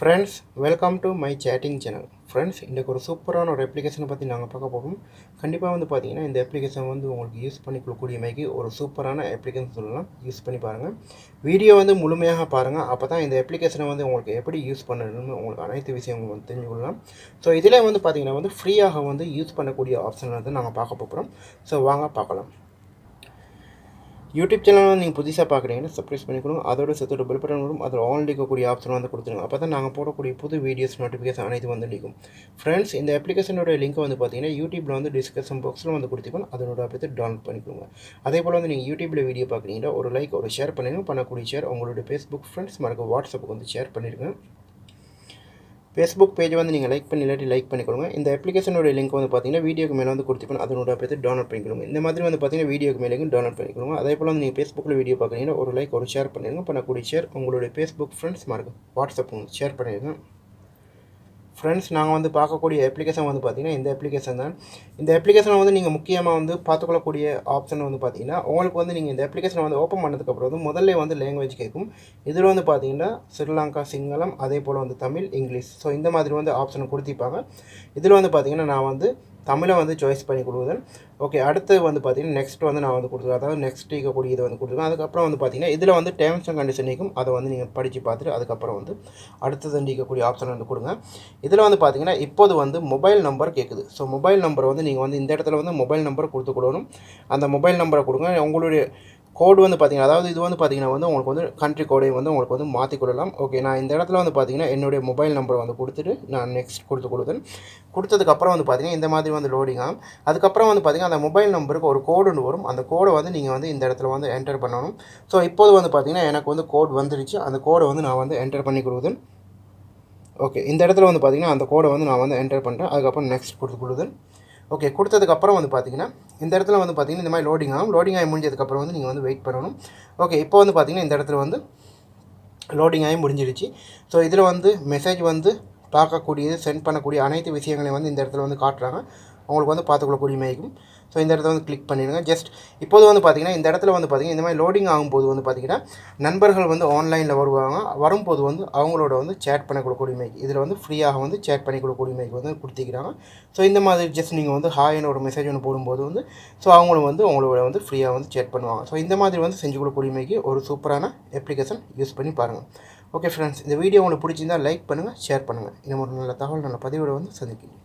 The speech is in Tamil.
Friends welcome to my chatting channel friends இன்றைக்கு ஒரு சூப்பரான ஒரு அப்ளிகேஷனை பற்றி நாங்கள் பார்க்க போகிறோம் கண்டிப்பாக வந்து பார்த்தீங்கன்னா இந்த அப்ளிகேஷன் வந்து உங்களுக்கு யூஸ் பண்ணி கொடுக்கக்கூடிய ஒரு சூப்பரான அப்ளிகேஷன் சொல்லலாம். யூஸ் பண்ணி பாருங்கள் வீடியோ வந்து முழுமையாக பாருங்கள் அப்போ தான் இந்த அப்ளிகேஷனை வந்து உங்களுக்கு எப்படி யூஸ் பண்ணணும்னு உங்களுக்கு அனைத்து விஷயங்களும் வந்து தெரிஞ்சு கொள்ளலாம். ஸோ இதில் வந்து பார்த்தீங்கன்னா வந்து ஃப்ரீயாக வந்து யூஸ் பண்ணக்கூடிய ஆப்ஷன் வந்து நாங்கள் பார்க்க போகிறோம் ஸோ வாங்க பார்க்கலாம். யூடியூப் சேனல் நீங்கள் புதுசாக பார்க்குறீங்கன்னா சப்ஸ்கிரைப் பண்ணிக்கணும் அதோட சேர்த்து பெல் பட்டன் வரும் அதில் ஆல் இருக்கக்கூடிய ஆப்ஷன் வந்து கொடுத்துருங்க. அப்போ தான் நாங்கள் போடக்கூடிய புது வீடியோஸ் நோட்டிஃபிகேஷன் அனைத்து வந்து நிற்கும் ஃப்ரெண்ட்ஸ் இந்த அப்ளிகேஷனோட லிங்க் வந்து பார்த்தீங்கன்னா யூடியூப்பில் வந்து டிஸ்கஷன் பாக்ஸில் வந்து கொடுத்துக்கணும் அதனோட அப்படியே டவுன்லோட் பண்ணிக்கோங்க அதே போல் வந்து நீங்கள் யூடியூப்பில் வீடியோ பார்க்குறீங்கன்னா ஒரு லைக் ஒரு ஷேர் பண்ணிடுங்க பண்ணக்கூடிய ஷேர் உங்களுடைய ஃபேஸ்புக் ஃப்ரெண்ட்ஸ் மறக்க வாட்ஸ்அப்புக்கு வந்து ஷேர் பண்ணிடுங்க ஃபேஸ்புக் பேஜ் வந்து நீங்கள் லைக் பண்ணி இல்லாட்டி லைக் பண்ணிக்கொடுங்க இந்த அப்ளிகேஷனோட லிங்க் வந்து பார்த்தீங்கன்னா வீடியோக்கு மேலே வந்து கொடுத்துக்கணும் அதனோட பார்த்து டவுன்லோட் பண்ணிக்கணும் இந்த மாதிரி வந்து பார்த்தீங்கன்னா வீடியோக்கு மேலே டவுன்லோட் பண்ணிக்கணும் அதே போல் வந்து நீங்கள் ஃபேஸ்புக்கில் வீடியோ பார்க்குறீங்கன்னா ஒரு லைக் ஒரு ஷேர் பண்ணிடுங்க பண்ணக்கூடிய ஷேர் உங்களுடைய ஃபேஸ்புக் ஃப்ரெண்ட்ஸ் மார்க்கு வாட்ஸ்அப் ஷேர் பண்ணிடுங்க ஃப்ரெண்ட்ஸ் நாங்கள் வந்து பார்க்கக்கூடிய அப்ளிகேஷன் வந்து பார்த்திங்கன்னா இந்த அப்ளிகேஷன் தான். இந்த அப்ளிகேஷனை வந்து நீங்கள் முக்கியமாக வந்து பார்த்துக்கொள்ளக்கூடிய ஆப்ஷன் வந்து பார்த்தீங்கன்னா உங்களுக்கு வந்து நீங்கள் இந்த அப்ளிகேஷனை வந்து ஓப்பன் பண்ணதுக்கப்புறம் வந்து முதல்ல வந்து லாங்குவேஜ் கேட்கும். இதில் வந்து பார்த்தீங்கன்னா ஸ்ரீலங்கா சிங்களம் அதே போல் வந்து தமிழ் இங்கிலீஷ். ஸோ இந்த மாதிரி வந்து ஆப்ஷன் கொடுத்திருப்பாங்க. இதில் வந்து பார்த்திங்கன்னா நான் வந்து தமிழை வந்து சாய்ஸ் பண்ணி கொடுக்குறேன் ஓகே அடுத்து வந்து பார்த்தீங்கன்னா நெக்ஸ்ட் வந்து நான் வந்து கொடுத்துருக்கேன். அதாவது நெக்ஸ்ட் இருக்கக்கூடிய இதை வந்து கொடுத்துருக்கேன். அதுக்கப்புறம் வந்து பார்த்தீங்கன்னா இதில் வந்து டேர்ம்ஸ் அண்ட் கண்டிஷன் இருக்கும் அதை வந்து நீங்கள் படித்து பார்த்துட்டு அதுக்கப்புறம் வந்து அடுத்தது இருக்கக்கூடிய ஆப்ஷன் வந்து கொடுங்க. இதில் வந்து பார்த்தீங்கன்னா இப்போது வந்து மொபைல் நம்பர் கேட்குது ஸோ மொபைல் நம்பர் வந்து நீங்கள் வந்து இந்த இடத்துல வந்து மொபைல் நம்பர் கொடுத்து கொடுக்கணும். அந்த மொபைல் நம்பரை கொடுங்க. உங்களுடைய கோடு வந்து பார்த்தீங்கன்னா அதாவது இது வந்து பார்த்தீங்கன்னா வந்து உங்களுக்கு வந்து கண்ட்ரி கோடையும் வந்து உங்களுக்கு வந்து மாற்றி கொடுக்கலாம். ஓகே நான் இந்த இடத்துல வந்து பார்த்தீங்கன்னா என்னுடைய மொபைல் நம்பர் வந்து கொடுத்துட்டு நான் நெக்ஸ்ட் கொடுத்து கொடுத்தேன். கொடுத்ததுக்கப்புறம் வந்து பார்த்தீங்கன்னா இந்த மாதிரி வந்து லோடிங் ஆகும். அதுக்கப்புறம் வந்து பார்த்தீங்கன்னா அந்த மொபைல் நம்பருக்கு ஒரு கோடு ஒன்று வரும். அந்த கோடை வந்து நீங்கள் வந்து இந்த இடத்துல வந்து என்டர் பண்ணணும். ஸோ இப்போது வந்து பார்த்தீங்கன்னா எனக்கு வந்து கோட் வந்துடுச்சு அந்த கோடை வந்து நான் வந்து என்டர் பண்ணி கொடுத்தேன். ஓகே இந்த இடத்துல வந்து பார்த்தீங்கன்னா அந்த கோடை வந்து நான் வந்து என்டர் பண்ணுறேன் அதுக்கப்புறம் நெக்ஸ்ட் கொடுத்து கொடுத்தேன். ஓகே கொடுத்ததுக்கப்புறம் வந்து பார்த்தீங்கன்னா இந்த இடத்துல வந்து பார்த்தீங்கன்னா இந்த மாதிரி லோடிங் ஆகும். லோடிங் ஆகி முடிஞ்சதுக்கப்புறம் வந்து நீங்கள் வந்து வெயிட் பண்ணணும். ஓகே இப்போ வந்து பார்த்தீங்கன்னா இந்த இடத்துல வந்து லோடிங் ஆகி முடிஞ்சிடுச்சு ஸோ இதில் வந்து மெசேஜ் வந்து பார்க்கக்கூடியது சென்ட் பண்ணக்கூடிய அனைத்து விஷயங்களையும் வந்து இந்த இடத்துல வந்து காட்டுறாங்க. உங்களுக்கு வந்து பார்த்துக்கொள்ளக்கூடிய மேய்க்கும் ஸோ இந்த இடத்துல வந்து கிளிக் பண்ணிடுங்க. ஜஸ்ட் இப்போது வந்து பார்த்திங்கன்னா இந்த இடத்துல வந்து பார்த்திங்கன்னா இந்த மாதிரி லோடிங் ஆகும்போது வந்து பார்த்திங்கன்னா நண்பர்கள் வந்து ஆன்லைனில் வருவாங்க. வரும்போது வந்து அவங்களோட வந்து சேட் பண்ண கொடுக்கக்கூடிய மேக் இதில் வந்து ஃப்ரீயாக வந்து சேட் பண்ணி கொடுக்கக்கூடிய மேக் வந்து கொடுத்துக்கிறாங்க ஸோ இந்த மாதிரி ஜஸ்ட் நீங்கள் வந்து ஹாயின்னு ஒரு மெசேஜ் ஒன்று போடும்போது வந்து ஸோ அவங்களும் வந்து உங்களோட வந்து ஃப்ரீயாக வந்து சேட் பண்ணுவாங்க. ஸோ இந்த மாதிரி வந்து செஞ்சு கொடுக்கக்கூடிய மேக்கு ஒரு சூப்பரான அப்ளிகேஷன் யூஸ் பண்ணி பாருங்கள் ஓகே ஃப்ரெண்ட்ஸ் இந்த வீடியோ உங்களுக்கு பிடிச்சிருந்தால் லைக் பண்ணுங்கள் ஷேர் பண்ணுங்கள் இன்னும் ஒரு நல்ல தகவல் நல்ல பதிவோடு வந்து சந்திக்கிறேன்.